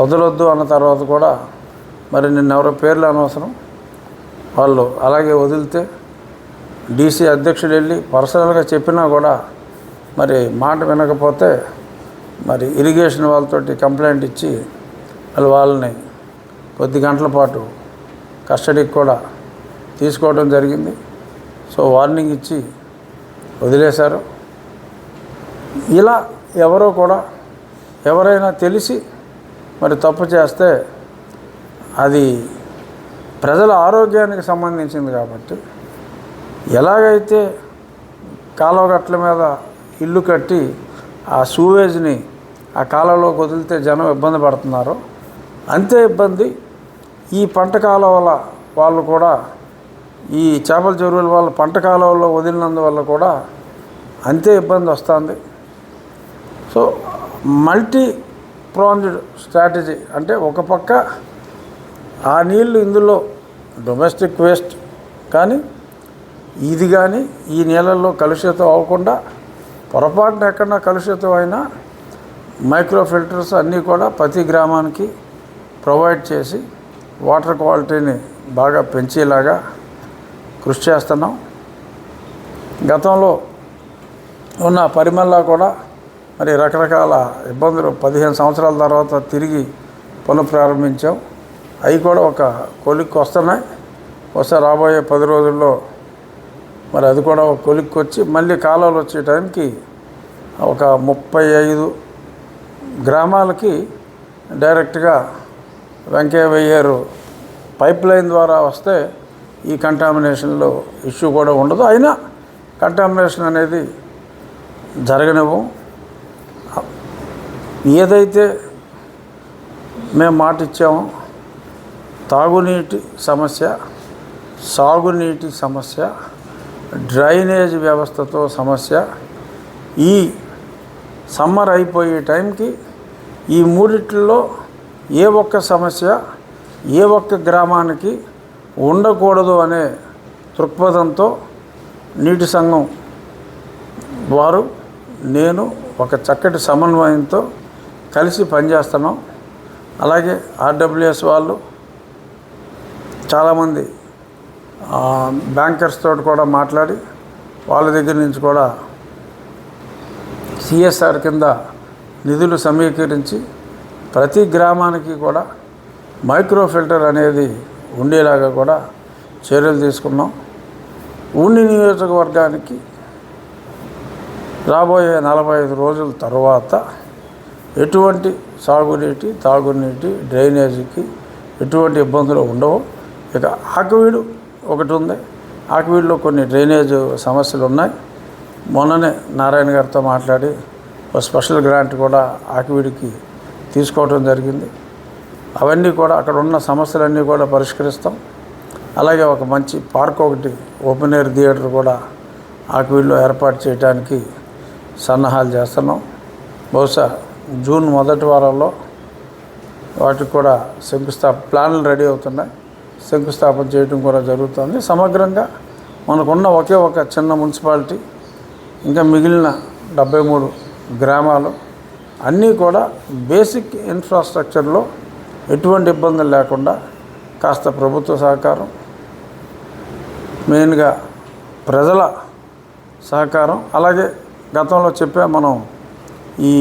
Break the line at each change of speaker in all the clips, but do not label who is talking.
వదలొద్దు అన్న తర్వాత కూడా మరి నిన్న ఎవరో పేర్లు అనవసరం. వాళ్ళు అలాగే వదిలితే డీసీ అధ్యక్షుడు వెళ్ళి పర్సనల్గా చెప్పినా కూడా మరి మాట వినకపోతే మరి ఇరిగేషన్ వాళ్ళతోటి కంప్లైంట్ ఇచ్చి వాళ్ళు వాళ్ళని కొద్ది గంటల పాటు కస్టడీకి కూడా తీసుకోవడం జరిగింది. సో వార్నింగ్ ఇచ్చి వదిలేశారు. ఇలా ఎవరో కూడా ఎవరైనా తెలిసి మరి తప్పు చేస్తే అది ప్రజల ఆరోగ్యానికి సంబంధించింది కాబట్టి ఎలాగైతే కాలువగట్ల మీద ఇల్లు కట్టి ఆ సూవేజ్ని ఆ కాలంలోకి వదిలితే జనం ఇబ్బంది పడుతున్నారో అంతే ఇబ్బంది ఈ పంట కాలువల వాళ్ళు కూడా ఈ చేపల చెరువుల వాళ్ళు పంట కాలువల్లో వదిలినందువల్ల కూడా అంతే ఇబ్బంది వస్తుంది. సో మల్టీ ప్రాంజ్డ్ స్ట్రాటజీ అంటే ఒక పక్క ఆ నీళ్ళు ఇందులో డొమెస్టిక్ వేస్ట్ కానీ ఇది కానీ ఈ నీళ్ళల్లో కలుషితం అవ్వకుండా పొరపాటున ఎక్కడన్నా కలుషితం అయినా మైక్రో ఫిల్టర్స్ అన్నీ కూడా ప్రతి గ్రామానికి ప్రొవైడ్ చేసి వాటర్ క్వాలిటీని బాగా పెంచేలాగా కృషి చేస్తున్నాం. గతంలో ఉన్న పరిమళ కూడా మరి రకరకాల ఇబ్బందులు. పదిహేను సంవత్సరాల తర్వాత తిరిగి పునఃప్రారంభించాం అవి కూడా ఒక కొలిక్కి వస్తున్నాయి. వస్తే రాబోయే పది రోజుల్లో మరి అది కూడా ఒక కొలిక్కి వచ్చి మళ్ళీ కాలువలు వచ్చే టైంకి ఒక ముప్పై ఐదు గ్రామాలకి డైరెక్ట్గా వెంకయ్య వెయ్యారు పైప్ లైన్ ద్వారా వస్తే ఈ కంటామినేషన్లో ఇష్యూ కూడా ఉండదు. అయినా కంటామినేషన్ అనేది జరగనివ్వం. ఏదైతే మేము మాట ఇచ్చామో తాగునీటి సమస్య సాగునీటి సమస్య డ్రైనేజ్ వ్యవస్థతో సమస్య ఈ సమ్మర్ అయిపోయే టైంకి ఈ మూడిట్లో ఏ ఒక్క సమస్య ఏ ఒక్క గ్రామానికి ఉండకూడదు అనే దృక్పథంతో నీటి సంఘం వారు నేను ఒక చక్కటి సమన్వయంతో కలిసి పనిచేస్తున్నాం. అలాగే ఆర్డబ్ల్యూఎస్ వాళ్ళు చాలామంది బ్యాంకర్స్ తోటి కూడా మాట్లాడి వాళ్ళ దగ్గర నుంచి కూడా సిఎస్ఆర్ కింద నిధులు సమీకరించి ప్రతి గ్రామానికి కూడా మైక్రో ఫిల్టర్ అనేది ఉండేలాగా కూడా చర్యలు తీసుకున్నాం. ఉండి నియోజకవర్గానికి రాబోయే నలభై ఐదు రోజుల తర్వాత ఎటువంటి సాగునీటి తాగునీటి డ్రైనేజీకి ఎటువంటి ఇబ్బందులు ఉండవు. ఇక ఆకువీడు ఒకటి ఉంది. ఆకువీడులో కొన్ని డ్రైనేజ్ సమస్యలు ఉన్నాయి. మొన్ననే నారాయణ గారితో మాట్లాడి ఒక స్పెషల్ గ్రాంట్ కూడా ఆకువీడికి తీసుకోవడం జరిగింది. అవన్నీ కూడా అక్కడ ఉన్న సమస్యలన్నీ కూడా పరిష్కరిస్తాం. అలాగే ఒక మంచి పార్క్ ఒకటి ఓపెన్ ఎయిర్ థియేటర్ కూడా ఆకువీడులో ఏర్పాటు చేయడానికి సన్నాహాలు చేస్తున్నాం. బహుశా జూన్ మొదటి వారంలో వాటికి కూడా శంకుస్థాపన ప్లాన్లు రెడీ అవుతున్నాయి. శంకుస్థాపన చేయడం కూడా జరుగుతుంది. సమగ్రంగా మనకున్న ఒకే ఒక చిన్న మున్సిపాలిటీ ఇంకా మిగిలిన డెబ్బై మూడు గ్రామాలు అన్నీ కూడా బేసిక్ ఇన్ఫ్రాస్ట్రక్చర్లో ఎటువంటి ఇబ్బందులు లేకుండా కాస్త ప్రభుత్వ సహకారం మెయిన్గా ప్రజల సహకారం అలాగే గతంలో చెప్పా మనం ఈ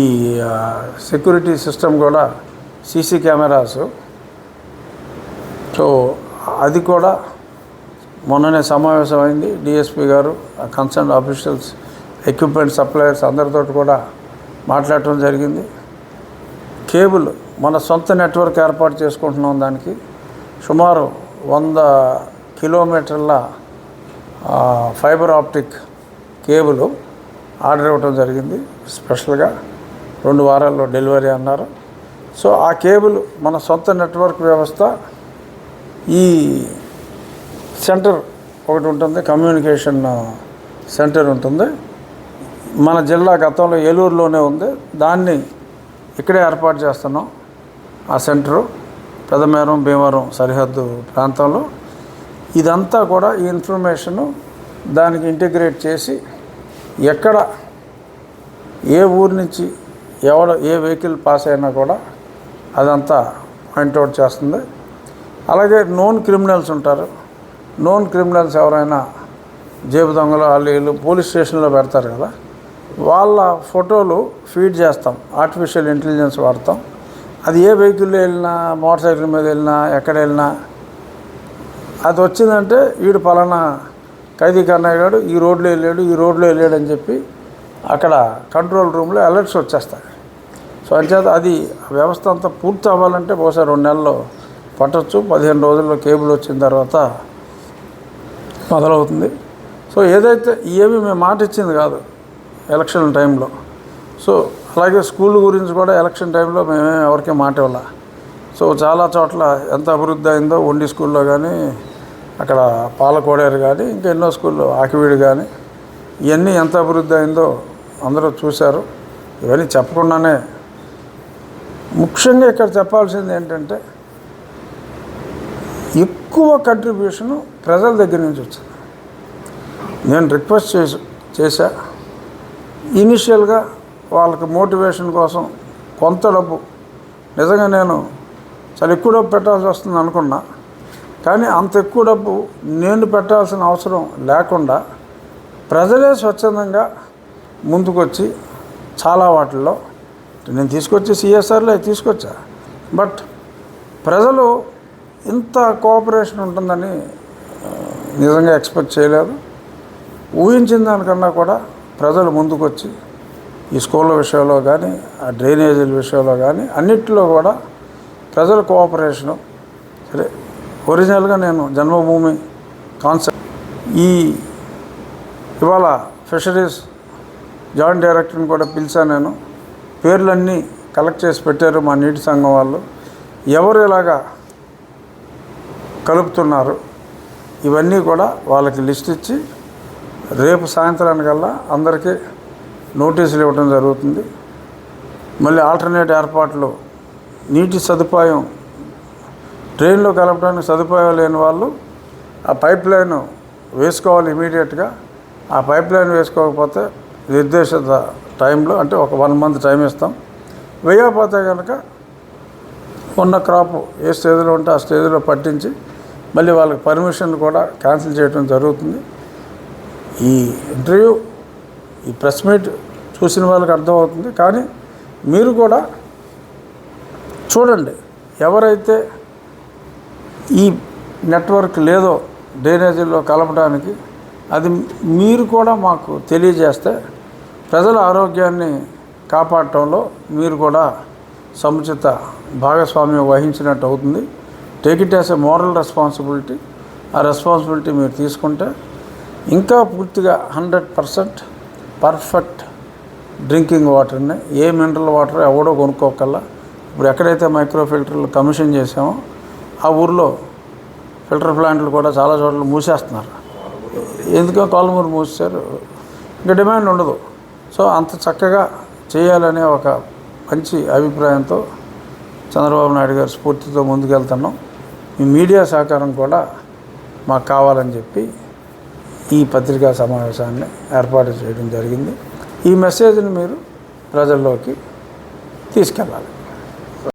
సెక్యూరిటీ సిస్టమ్ కూడా సీసీ కెమెరాస్ సో అది కూడా మొన్ననే సమావేశం అయింది. డిఎస్పి గారు కన్సర్న్ ఆఫీషియల్స్ ఎక్విప్మెంట్ సప్లయర్స్ అందరితో కూడా మాట్లాడటం జరిగింది. కేబుల్ మన సొంత నెట్వర్క్ ఏర్పాటు చేసుకుంటున్నాం దానికి. సుమారు వంద కిలోమీటర్ల ఫైబర్ ఆప్టిక్ కేబుల్ ఆర్డర్ ఇవ్వటం జరిగింది స్పెషల్గా. రెండు వారాల్లో డెలివరీ అన్నారు. సో ఆ కేబుల్ మన సొంత నెట్వర్క్ వ్యవస్థ ఈ సెంటర్ ఒకటి ఉంటుంది కమ్యూనికేషన్ సెంటర్ ఉంటుంది. మన జిల్లా గతంలో ఏలూరులోనే ఉంది. దాన్ని ఇక్కడే ఏర్పాటు చేస్తున్నాం ఆ సెంటరు పెదమేరం భీమవరం సరిహద్దు ప్రాంతంలో. ఇదంతా కూడా ఈ ఇన్ఫర్మేషను దానికి ఇంటిగ్రేట్ చేసి ఎక్కడ ఏ ఊరు నుంచి ఎవడ ఏ వెహికల్ పాస్ అయినా కూడా అదంతా పాయింట్అవుట్ చేస్తుంది. అలాగే నోన్ క్రిమినల్స్ ఉంటారు. నోన్ క్రిమినల్స్ ఎవరైనా జేబు దొంగలు వాళ్ళు వీళ్ళు పోలీస్ స్టేషన్లో పెడతారు కదా. వాళ్ళ ఫోటోలు ఫీడ్ చేస్తాం. ఆర్టిఫిషియల్ ఇంటెలిజెన్స్ వాడతాం. అది ఏ వెహికల్లో వెళ్ళినా మోటార్ సైకిల్ మీద వెళ్ళినా ఎక్కడ వెళ్ళినా అది వచ్చిందంటే వీడు పలానా ఖైదీ కన్నా వెళ్ళాడు ఈ రోడ్లో వెళ్ళాడు ఈ రోడ్లో వెళ్ళాడు అని చెప్పి అక్కడ కంట్రోల్ రూమ్లో అలర్ట్స్ వచ్చేస్తాయి. సో అంచేత అది ఆ వ్యవస్థ అంతా పూర్తి అవ్వాలంటే బహుశా రెండు నెలల్లో పట్టచ్చు. పదిహేను రోజుల్లో కేబుల్ వచ్చిన తర్వాత మొదలవుతుంది. సో ఏదైతే ఏమి మేము మాట ఇచ్చింది కాదు ఎలక్షన్ టైంలో. సో అలాగే స్కూల్ గురించి కూడా ఎలక్షన్ టైంలో మేమే ఎవరికీ మాట ఇవ్వాల. సో చాలా చోట్ల ఎంత అభివృద్ధి అయిందో ఉండి స్కూల్లో కానీ అక్కడ పాలకోడేరు కానీ ఇంకా ఎన్నో స్కూళ్ళు ఆకివీడు కానీ ఇవన్నీ ఎంత అభివృద్ధి అయిందో అందరూ చూశారు. ఇవన్నీ చెప్పకుండానే ముఖ్యంగా ఇక్కడ చెప్పాల్సింది ఏంటంటే ఎక్కువ కంట్రిబ్యూషను ప్రజల దగ్గర నుంచి వచ్చింది. నేను రిక్వెస్ట్ చేసి చేశా. ఇనిషియల్గా వాళ్ళకి మోటివేషన్ కోసం కొంత డబ్బు. నిజంగా నేను చాలా ఎక్కువ డబ్బు పెట్టాల్సి వస్తుంది అనుకున్నా. కానీ అంత ఎక్కువ డబ్బు నేను పెట్టాల్సిన అవసరం లేకుండా ప్రజలే స్వచ్ఛందంగా ముందుకొచ్చి చాలా వాటిల్లో నేను తీసుకొచ్చి సిఎస్ఆర్లో తీసుకొచ్చా. బట్ ప్రజలు ఇంత కోఆపరేషన్ ఉంటుందని నిజంగా ఎక్స్పెక్ట్ చేయలేదు. ఊహించిన దానికన్నా కూడా ప్రజలు ముందుకొచ్చి ఈ స్కూళ్ళ విషయంలో కానీ ఆ డ్రైనేజీల విషయంలో కానీ అన్నిటిలో కూడా ప్రజల కోఆపరేషను సరే ఒరిజినల్గా నేను జన్మభూమి కాన్సెప్ట్ ఈ ఇవాళ ఫిషరీస్ జాయింట్ డైరెక్టర్ని కూడా పిలిచాను నేను. పేర్లన్నీ కలెక్ట్ చేసి పెట్టారు మా నీటి సంఘం వాళ్ళు. ఎవరు ఇలాగా కలుపుతున్నారు? ఇవన్నీ కూడా వాళ్ళకి లిస్ట్ ఇచ్చి రేపు సాయంత్రానికల్లా అందరికీ నోటీసులు ఇవ్వడం జరుగుతుంది. మళ్ళీ ఆల్టర్నేట్ ఏర్పాట్లు నీటి సదుపాయం ట్రైన్లో కలపడానికి సదుపాయం లేని వాళ్ళు ఆ పైప్ లైన్ వేసుకోవాలి ఇమీడియట్గా. ఆ పైప్ లైన్ వేసుకోకపోతే నిర్దేశిత టైంలో అంటే ఒక వన్ మంత్ టైం ఇస్తాం. వేయకపోతే కనుక ఉన్న క్రాప్ ఏ స్టేజ్లో ఉంటే ఆ స్టేజ్లో పట్టించి మళ్ళీ వాళ్ళకి పర్మిషన్ కూడా క్యాన్సిల్ చేయడం జరుగుతుంది. ఈ ఇంటర్వ్యూ ఈ ప్రెస్ మీట్ చూసిన వాళ్ళకి అర్థమవుతుంది. కానీ మీరు కూడా చూడండి ఎవరైతే ఈ నెట్వర్క్ లేదో డ్రైనేజీల్లో కలపడానికి అది మీరు కూడా మాకు తెలియజేస్తే ప్రజల ఆరోగ్యాన్ని కాపాడటంలో మీరు కూడా సముచిత భాగస్వామ్యం వహించినట్టు అవుతుంది. Take it as a moral responsibility ఆ రెస్పాన్సిబిలిటీ మీరు తీసుకుంటే ఇంకా పూర్తిగా హండ్రెడ్ పర్సెంట్ పర్ఫెక్ట్ డ్రింకింగ్ వాటర్ని ఏ మినరల్ వాటర్ ఎవడో కొనుక్కోకల్లా. ఇప్పుడు ఎక్కడైతే మైక్రో ఫిల్టర్లు కమిషన్ చేసామో ఆ ఊర్లో ఫిల్టర్ ప్లాంట్లు కూడా చాలా చోట్ల మూసేస్తున్నారు. ఎందుకో కాలుమూరు మూసారు ఇంకా డిమాండ్ ఉండదు. సో అంత చక్కగా చేయాలనే ఒక మంచి అభిప్రాయంతో చంద్రబాబు నాయుడు గారి స్ఫూర్తితో ముందుకెళ్తున్నాం. ఈ మీడియా సహకారం కూడా మాకు కావాలని చెప్పి ఈ పత్రికా సమావేశాన్ని ఏర్పాటు చేయడం జరిగింది. ఈ మెసేజ్ని మీరు ప్రజల్లోకి తీసుకెళ్ళాలి.